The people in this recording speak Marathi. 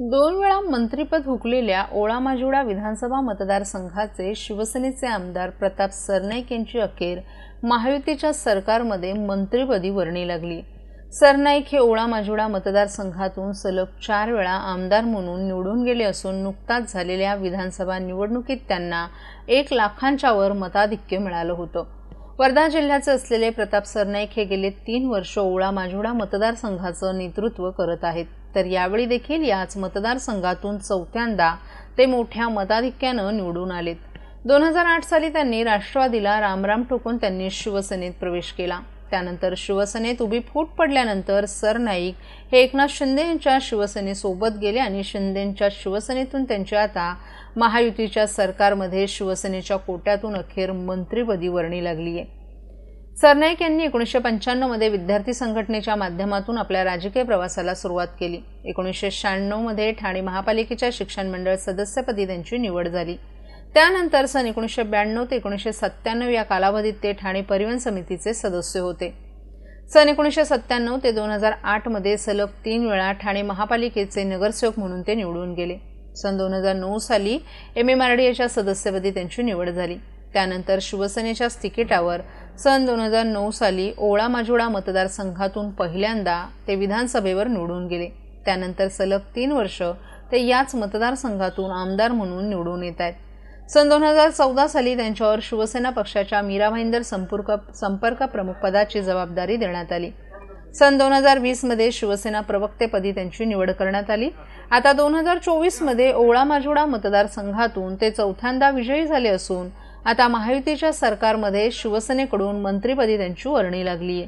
दोन वेळा मंत्रिपद हुकलेल्या ओळा विधानसभा मतदारसंघाचे शिवसेनेचे आमदार प्रताप सरनाईक यांची अखेर महायुतीच्या सरकारमध्ये मंत्रिपदी वर्णी लागली. सरनाईक हे ओळा मतदारसंघातून सलग चार वेळा आमदार म्हणून निवडून गेले असून नुकताच झालेल्या विधानसभा निवडणुकीत त्यांना एक लाखांच्यावर मताधिक्य मिळालं होतं. वर्धा जिल्ह्याचे असलेले प्रताप सरनाईक हे गेले तीन वर्ष ओळा माजुडा मतदारसंघाचं नेतृत्व करत आहेत. तर यावेळी देखील याच मतदारसंघातून चौथ्यांदा ते मोठ्या मताधिक्यानं निवडून आलेत. दोन हजार आठ साली त्यांनी राष्ट्रवादीला रामराम ठोकून त्यांनी शिवसेनेत प्रवेश केला. त्यानंतर शिवसेनेत उभी फूट पडल्यानंतर सरनाईक हे एकनाथ शिंदे यांच्या शिवसेनेसोबत गेले आणि शिंदेंच्या शिवसेनेतून त्यांची आता महायुतीच्या सरकारमध्ये शिवसेनेच्या कोट्यातून अखेर मंत्रिपदी वर्णी लागली आहे. सरनाईक यांनी एकोणीसशे पंच्याण्णवमध्ये विद्यार्थी संघटनेच्या माध्यमातून आपल्या राजकीय प्रवासाला सुरुवात केली. एकोणीसशे शहाण्णवमध्ये ठाणे महापालिकेच्या शिक्षण मंडळ सदस्यपदी त्यांची निवड झाली. त्यानंतर सन एकोणीसशे ब्याण्णव ते एकोणीसशे सत्त्याण्णव या कालावधीत ते ठाणे परिवहन समितीचे सदस्य होते. सन एकोणीसशे सत्त्याण्णव ते दोन हजार आठमध्ये सलग तीन वेळा ठाणे महापालिकेचे नगरसेवक म्हणून ते निवडून गेले. सन दोन हजार नऊ साली एम एम आर डी एच्या सदस्यपदी त्यांची निवड झाली. त्यानंतर शिवसेनेच्याच तिकिटावर सन दोन हजार नऊ साली ओळा माजुळा मतदारसंघातून पहिल्यांदा ते विधानसभेवर निवडून गेले. त्यानंतर सलग तीन वर्ष ते याच मतदारसंघातून आमदार म्हणून निवडून येत आहेत. सन दोन हजार चौदा साली त्यांच्यावर शिवसेना पक्षाच्या मीरा भाईंदर संपर्क संपर्क प्रमुख पदाची जबाबदारी देण्यात आली. सन दोन हजार वीसमध्ये शिवसेना प्रवक्तेपदी त्यांची निवड करण्यात आली. आता दोन हजार चोवीसमध्ये ओळा माजोडा मतदारसंघातून ते चौथ्यांदा विजयी झाले असून आता महायुतीच्या सरकारमध्ये शिवसेनेकडून मंत्रीपदी त्यांची वर्णी लागली आहे